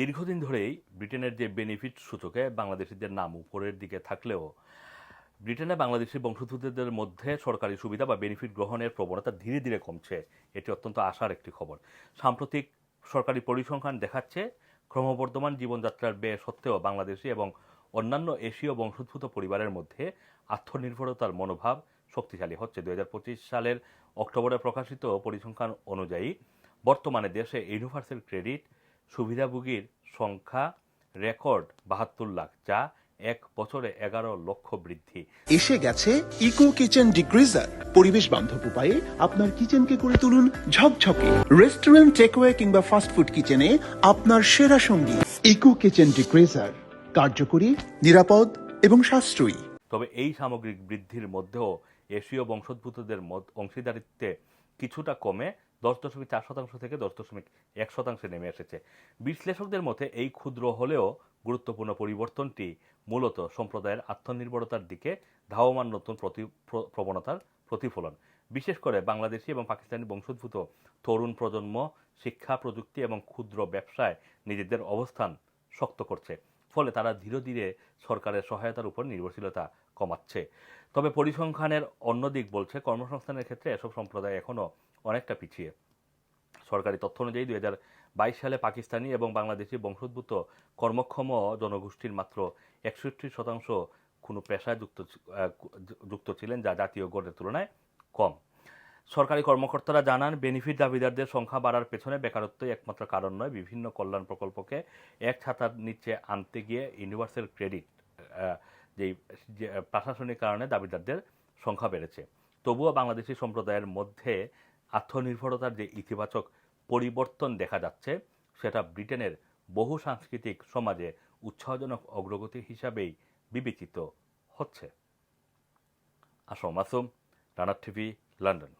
দীর্ঘদিন ধরেই ব্রিটেনের যে বেনিফিট সূচকে বাংলাদেশিদের নাম উপরের দিকে থাকলেও, ব্রিটেনে বাংলাদেশি বংশোদ্ভূতদের মধ্যে সরকারি সুবিধা বা বেনিফিট গ্রহণের প্রবণতা ধীরে ধীরে কমছে। এটি অত্যন্ত আশার একটি খবর। সাম্প্রতিক সরকারি পরিসংখ্যান দেখাচ্ছে, ক্রমবর্ধমান জীবনযাত্রার ব্যয় সত্ত্বেও বাংলাদেশি এবং অন্যান্য এশীয় বংশোদ্ভূত পরিবারের মধ্যে আত্মনির্ভরতার মনোভাব শক্তিশালী হচ্ছে। দু হাজার পঁচিশ সালের অক্টোবরে প্রকাশিত পরিসংখ্যান অনুযায়ী, বর্তমানে দেশে ইউনিভার্সাল ক্রেডিট সুবিধাভোগীর সংখ্যা রেকর্ড বাহাত্তর লাখ যা এক বছরে এগারো লক্ষ বৃদ্ধি। এসে গেছে ইকো কিচেন ডিগ্রিজার পরিবেশ বান্ধব উপায়ে আপনার কিচেনকে করে তুলুন ঝকঝকে। রেস্টুরেন্ট টেকওয়ে কিংবা ফাস্টফুড কিচেনে আপনার সেরা সঙ্গী। ইকো কিচেন ডিগ্রিজার কার্যকরী নিরাপদ এবং সাশ্রয়ী। তবে এই সামগ্রিক বৃদ্ধির মধ্যেও এশীয় বংশোদ্ভূতদের অংশীদারিত্বে কিছুটা কমে দশ দশমিক চার শতাংশ থেকে দশ দশমিক এক শতাংশে নেমে এসেছে। বিশ্লেষকদের মতে, এই ক্ষুদ্র হলেও গুরুত্বপূর্ণ পরিবর্তনটি মূলত সম্প্রদায়ের আত্মনির্ভরতার দিকে ধাবমান নতুন প্রতি- প্রবণতার প্রতিফলন। বিশেষ করে বাংলাদেশি এবং পাকিস্তানি বংশোদ্ভূত তরুণ প্রজন্ম শিক্ষা, প্রযুক্তি এবং ক্ষুদ্র ব্যবসায় নিজেদের অবস্থান শক্ত করছে। ফলে তারা ধীরে ধীরে সরকারের সহায়তার উপর নির্ভরশীলতা কমাচ্ছে। তবে পরিসংখ্যানের অন্য দিক বলছে, কর্মসংস্থানের ক্ষেত্রে এসব সম্প্রদায় এখনও অনেকটা পিছিয়ে। সরকারি তথ্য অনুযায়ী দুই হাজার বাইশ সালে পাকিস্তানি এবং বাংলাদেশি বংশোদ্ভূত কর্মক্ষম জনগোষ্ঠীর মাত্র একষট্টি শতাংশ কোনো পেশায় যুক্ত যুক্ত ছিলেন, যা জাতীয় গড়ের তুলনায় কম। সরকারি কর্মকর্তারা জানান বেনিফিট দাবিদারদের সংখ্যা বাড়ার পেছনে বেকারত্বই একমাত্র কারণ নয়। বিভিন্ন কল্যাণ প্রকল্পকে এক ছাতার নিচে আনতে গিয়ে ইউনিভার্সাল ক্রেডিট যেই যে প্রশাসনিক কারণে দাবিদারদের সংখ্যা বেড়েছে। তবুও বাংলাদেশি সম্প্রদায়ের মধ্যে আত্মনির্ভরতার যে ইতিবাচক পরিবর্তন দেখা যাচ্ছে, সেটা ব্রিটেনের বহু সাংস্কৃতিক সমাজে উৎসাহজনক অগ্রগতি হিসাবেই বিবেচিত হচ্ছে। আসম আসম রানার টিভি, লন্ডন।